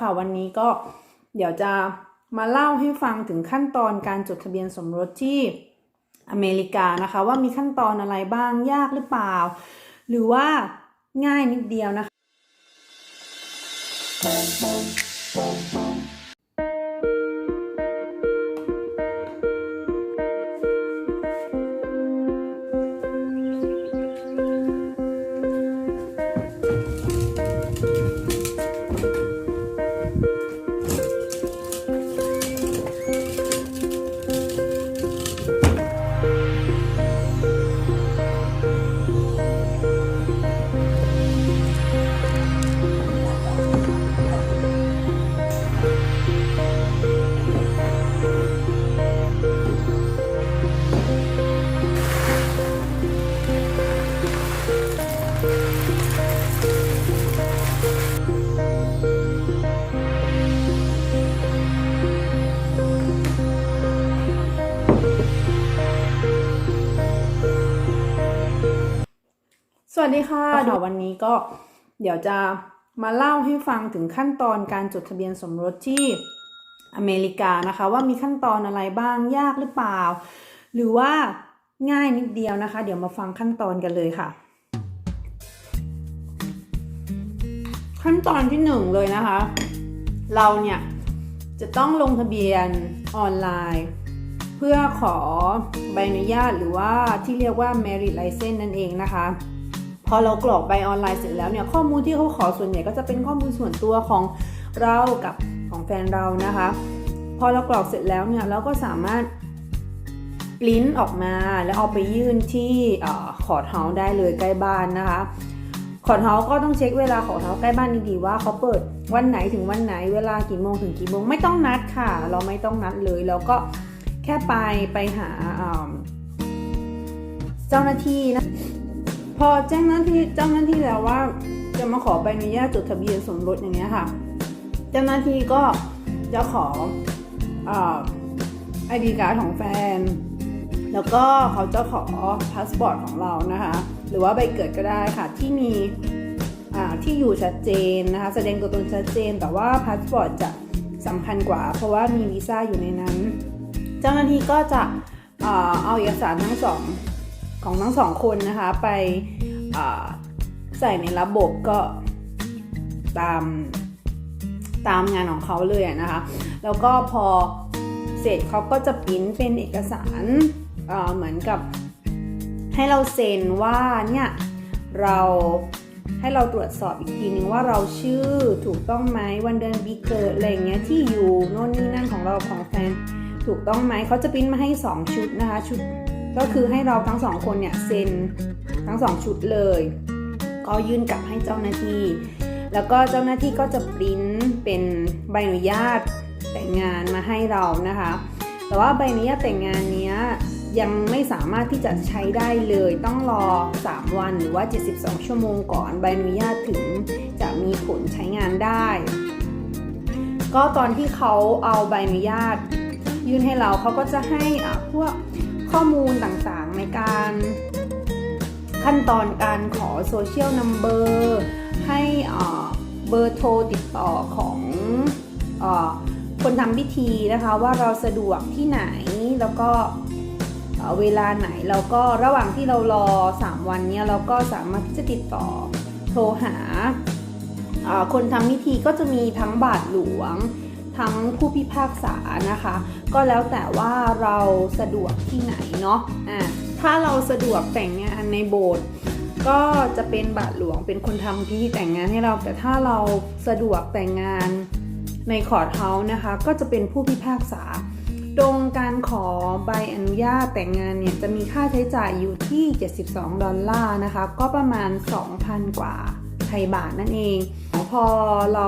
ค่ะ วันนี้ก็เดี๋ยวจะมาเล่าให้ฟังถึงขั้นตอนการจดทะเบียนสมรสที่อเมริกานะคะ ว่ามีขั้นตอนอะไรบ้างยากหรือเปล่า หรือว่าง่ายนิดเดียวนะคะ สวัสดีค่ะเดี๋ยววันนี้ก็เดี๋ยวจะมาเล่าให้ฟังถึงขั้นตอนการจดทะเบียนสมรสที่อเมริกานะคะ ว่ามีขั้นตอนอะไรบ้างยากหรือเปล่า หรือว่าง่ายนิดเดียวนะคะ เดี๋ยวมาฟังขั้นตอนกันเลยค่ะ ขั้นตอนที่หนึ่งเลยนะคะ เราเนี่ยจะต้องลงทะเบียนออนไลน์ เพื่อขอใบอนุญาตหรือว่าที่เรียกว่า merit license นั่นเองนะคะ พอเรากรอกใบออนไลน์เสร็จแล้วเนี่ยข้อมูลที่เขาขอส่วนใหญ่ก็จะเป็นข้อมูลส่วนตัวของเรากับของแฟนเรานะคะ พอเรากรอกเสร็จแล้วเนี่ยเราก็สามารถปริ้นออกมาแล้วเอาไปยื่นที่ขอร์ดเฮาส์ได้เลยใกล้บ้านนะคะขอร์ดเฮาส์ก็ต้องเช็คเวลาขอร์ดเฮาส์ใกล้บ้านดีๆว่าเขาเปิดวันไหนถึงวันไหนเวลากี่โมงถึงกี่โมงไม่ต้องนัดค่ะ เราไม่ต้องนัดเลยแล้วก็แค่ไปไปหาเจ้าหน้าที่นะ พอแจ้งหน้าที่เจ้าหน้าที่แล้วว่า จะมาขอใบอนุญาตจดทะเบียนสมรสอย่างเงี้ยค่ะ เจ้าหน้าที่ก็จะขอไอดีการ์ดของแฟน แล้วก็เขาจะขอพาสปอร์ตของเรานะคะ หรือว่าใบเกิดก็ได้ค่ะที่มีที่อยู่ชัดเจนนะคะ แสดงตัวตนชัดเจน แต่ว่าพาสปอร์ตจะสำคัญกว่า เพราะว่ามีวีซ่าอยู่ในนั้น เจ้าหน้าที่ก็จะเอาเอกสารทั้งสอง ของทั้งสองคนนะคะไปใส่ในระบบก็ตามตามงานของเขาเลยนะคะ แล้วก็พอเสร็จเขาก็จะพิมพ์เป็นเอกสารเหมือนกับให้เราเซ็นว่าเนี่ยเราให้เราตรวจสอบอีกทีนึงว่าเราชื่อถูกต้องไหมวันเดือนปีเกิดอะไรเงี้ยที่อยู่โน่นนี่นั่นของเราของแฟนถูกต้องไหมเขาจะพิมพ์มาให้ 2 ชุดนะคะชุด ก็คือให้เราทั้งสองคนเนี่ยเซ็นทั้งสองชุดเลย ก็ยื่นกลับให้เจ้าหน้าที่ แล้วก็เจ้าหน้าที่ก็จะปริ้นเป็นใบอนุญาตแต่งงานมาให้เรานะคะ แต่ว่าใบอนุญาตแต่งงานนี้ยังไม่สามารถที่จะใช้ได้เลย ต้องรอ 3 วันหรือว่า 72 ชั่วโมงก่อนใบอนุญาตถึงจะมีผลใช้งานได้ ก็ตอนที่เขาเอาใบอนุญาตยื่นให้เราเขาก็จะให้พวก ข้อมูลต่างๆในการขั้นตอนการขอโซเชียลนัมเบอร์ให้เบอร์โทรติดต่อของอคนทำพิธีนะคะว่าเราสะดวกที่ไหนแล้วก็เวลาไหนแล้วก็ระหว่างที่เรารอ 3 วันนี้เราก็สามารถที่จะติดต่อโทรหาคนทำพิธีก็จะมีทั้งบาทหลวง ทั้งผู้พิพากษานะคะ ก็แล้วแต่ว่าเราสะดวกที่ไหนเนาะอะถ้าเราสะดวกแต่งงานในโบสถ์ก็จะเป็นบาทหลวงเป็นคนทำพิธีแต่งงานให้เรา แต่ถ้าเราสะดวกแต่งงานในคอร์ดเฮาส์นะคะ ก็จะเป็นผู้พิพากษา ตรงการขอใบอนุญาตแต่งงานเนี่ยจะมีค่าใช้จ่ายอยู่ที่ 72 ดอลลาร์นะคะ ก็ประมาณ 2,000 กว่าไทยบาทนั่นเอง พอเรา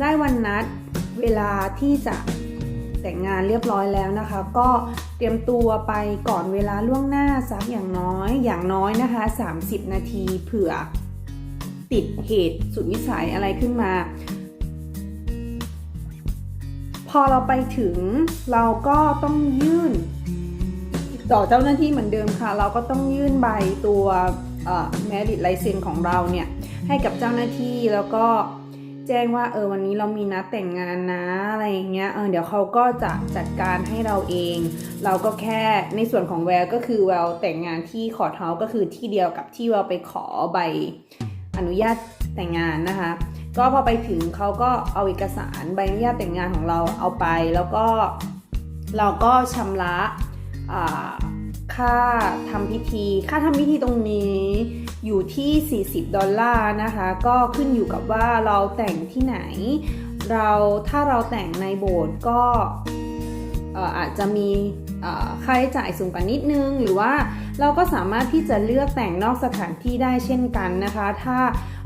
ได้วันนัด เวลาที่จะแต่งงานเรียบร้อยแล้วนะคะ ก็เตรียมตัวไปก่อนเวลาล่วงหน้าสักอย่างน้อยอย่างน้อยนะคะ 30 นาทีเผื่อติดเหตุสุดวิสัยอะไรขึ้นมา พอเราไปถึงเราก็ต้องยื่น ต่อเจ้าหน้าที่เหมือนเดิมค่ะ เราก็ต้องยื่นใบตัวแมริทไลเซนของเราเนี่ย ให้กับเจ้าหน้าที่แล้วก็ แจ้งว่าเออวันนี้เรามีนัดแต่งงานนะอะไรอย่างเงี้ยเออเดี๋ยวเขาก็จะจัดการให้เราเอง เราก็แค่ในส่วนของแววก็คือแววแต่งงานที่ขอเท้าก็คือที่เดียวกับที่แววไปขอใบอนุญาตแต่งงานนะคะ ก็พอไปถึงเขาก็เอาเอกสารใบอนุญาตแต่งงานของเราเอาไป แล้วก็เราก็ชำระอ่าค่าทำพิธี ค่าทำพิธีตรงนี้ อยู่ที่ 40 ดอลลาร์นะคะ ก็ขึ้นอยู่กับว่าเราแต่งที่ไหน เราถ้าเราแต่งในโบสถ์ก็อาจจะมีค่าใช้จ่ายสูงกว่านิดนึง หรือว่าเราก็สามารถที่จะเลือกแต่งนอกสถานที่ได้เช่นกันนะคะ ถ้า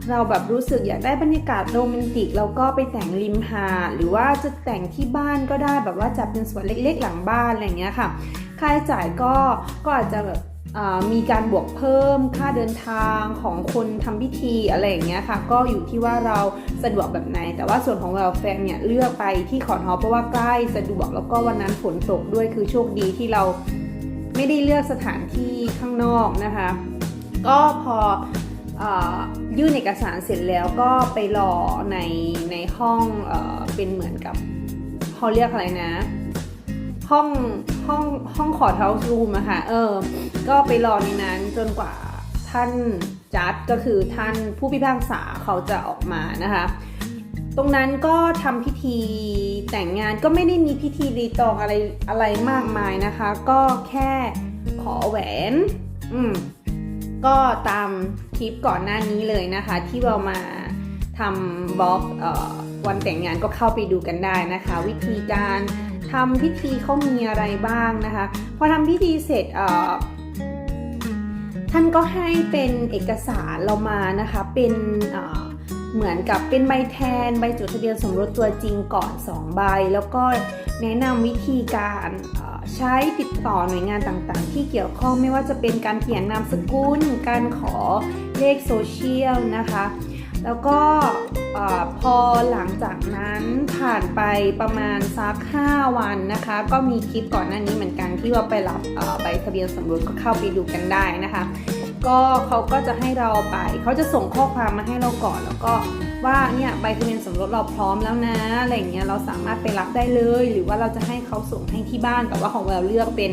เราแบบรู้สึกอยากได้บรรยากาศโรแมนติก เราก็ไปแต่งริมหาดหรือว่าจะแต่งที่บ้านก็ได้แบบว่าจัดเป็นสวนเล็กๆ หลังบ้านอะไรอย่างเงี้ยค่ะ ค่าใช้จ่ายก็ก็อาจจะแบบ มีการบวกเพิ่มค่าเดินทางของคนทำพิธีอะไรอย่างเงี้ยค่ะ ก็อยู่ที่ว่าเราสะดวกแบบไหน แต่ว่าส่วนของเราแฟนเนี่ยเลือกไปที่ขอนฮอเพราะว่าใกล้สะดวกแล้วก็วันนั้นฝนตกด้วยคือโชคดีที่เราไม่ได้เลือกสถานที่ข้างนอกนะคะ ก็พออยื่นเอกสารเสร็จแล้วก็ไปรอในในห้องเอเป็นเหมือนกับเขาเรียกอะไรนะ ห้อง ห้องห้องขอเท้ารูมอะค่ะ เออ ก็ไปรอในนั้นจนกว่าท่านจัดก็คือท่านผู้พิพากษาเขาจะออกมานะคะ ตรงนั้นก็ทำพิธีแต่งงานก็ไม่ได้มีพิธีรีตองอะไรอะไรมากมายนะคะ ก็แค่ขอแหวน อืม ก็ตามคลิปก่อนหน้านี้เลยนะคะ ที่เรามาทำบล็อกออวันแต่งงานก็เข้าไปดูกันได้นะคะ วิธีการ ทำพิธีเขามีอะไรบ้างนะคะ พอทำพิธีเสร็จท่านก็ให้เป็นเอกสารเรามานะคะเป็นเหมือนกับเป็นใบแทนใบจดทะเบียนสมรสตัวจริงก่อน 2 ใบ แล้วก็แนะนำวิธีการใช้ติดต่อหน่วยงานต่างๆ ที่เกี่ยวข้องไม่ว่าจะเป็นการเปลี่ยนนามสกุล การขอเลขโซเชียลนะคะ แล้วก็พอหลังจากนั้นผ่านไปประมาณสัก 5 วันนะคะ ก็มีคลิปก่อนหน้านี้เหมือนกันที่ว่าไปรับใบทะเบียนสมรสก็เข้าไปดูกันได้นะคะ ก็เขาก็จะให้เราไป เขาจะส่งข้อความมาให้เราก่อนแล้วก็ ว่าเนี่ยใบทะเบียนสมรสเราพร้อมแล้วนะอะไรเงี้ยเราสามารถไปรับได้เลย หรือว่าเราจะให้เขาส่งให้ที่บ้าน แต่ว่าของเราเลือกเป็น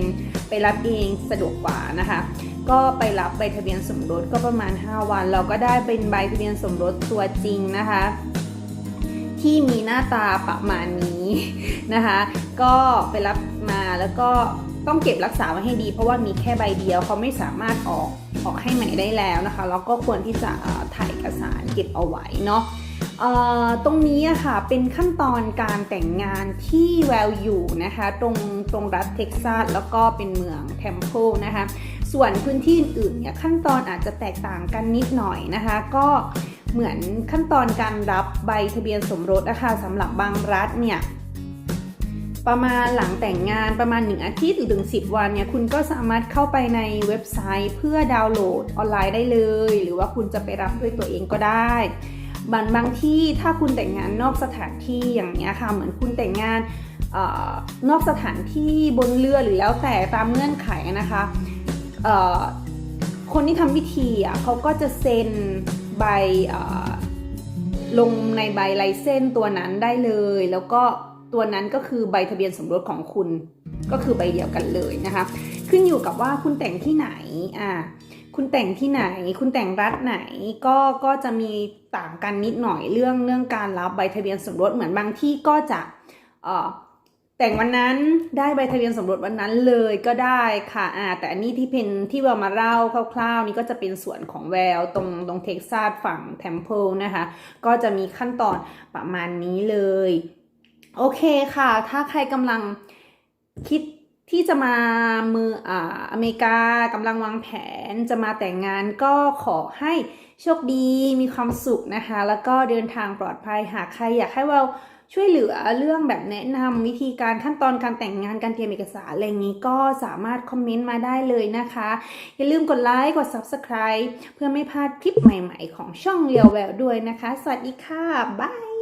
ไปรับเองสะดวกกว่านะคะ ก็ไปรับใบทะเบียนสมรสก็ประมาณ 5 วัน เราก็ได้เป็นใบทะเบียนสมรสตัวจริงนะคะ ที่มีหน้าตาประมาณนี้นะคะ ก็ไปรับมาแล้วก็ ต้องเก็บรักษาไว้ให้ดี เพราะว่ามีแค่ใบเดียวเขาไม่สามารถออกออกให้ใหม่ได้แล้วนะคะแล้วก็ควรที่จะถ่ายเอกสารเก็บเอาไว้เนาะตรงนี้อะค่ะเป็นขั้นตอนการแต่งงานที่แววอยู่นะคะตรงตรงรัฐเท็กซัสแล้วก็เป็นเมืองเทมเพลนะคะส่วนพื้นที่อื่นๆเนี่ยขั้นตอนอาจจะแตกต่างกันนิดหน่อยนะคะก็เหมือนขั้นตอนการรับใบทะเบียนสมรสนะคะสำหรับบางรัฐเนี่ย ประมาณหลังแต่งงานประมาณ 1 อาทิตย์หรือถึง10 วันเนี่ยคุณก็สามารถเข้าไปในเว็บไซต์เพื่อดาวน์โหลดออนไลน์ได้เลย หรือว่าคุณจะไปรับด้วยตัวเองก็ได้บางบางที่ถ้าคุณแต่งงานนอกสถานที่อย่างเงี้ยค่ะเหมือนคุณแต่งงานออนอกสถานที่บนเรือหรือแล้วแต่ตามเงื่อนไขนะคะคนที่ทำพิธีอะเขาก็จะเซ็นใบลงในใบลายเส้นตัวนั้นได้เลย แล้วก็ ตัวนั้นก็คือใบทะเบียนสมรสของคุณ ก็คือใบเดียวกันเลยนะคะ ขึ้นอยู่กับว่าคุณแต่งที่ไหนอ่าคุณแต่งที่ไหน คุณแต่งรัฐไหนก็ก็จะมีต่างกันนิดหน่อยเรื่องเรื่องการรับใบทะเบียนสมรสเหมือนบางที่ก็จะเอ่อแต่งวันนั้นได้ใบทะเบียนสมรสวันนั้นเลยก็ได้ค่ะอ่าแต่อันนี้ที่เป็นที่เรามาเล่าคร่าวๆ นี่ก็จะเป็นส่วนของแววตรงตรงเท็กซัสฝั่งเทมเพลนะคะ ก็จะมีขั้นตอนประมาณนี้เลย โอเคค่ะ ถ้าใครกำลังคิดที่จะมามืออ่าอเมริกากำลังวางแผนจะมาแต่งงานก็ขอให้โชคดีมีความสุขนะคะ แล้วก็เดินทางปลอดภัยหากใครอยากให้เราช่วยเหลือเรื่องแบบแนะนำวิธีการขั้นตอนการแต่งงานการเตรียมเอกสารอะไรอย่างนี้ก็สามารถคอมเมนต์มาได้เลยนะคะ อย่าลืมกดไลค์กด Subscribe เพื่อไม่พลาดคลิปใหม่ๆ ของช่องเรียวแววด้วยนะคะ สวัสดีค่ะบาย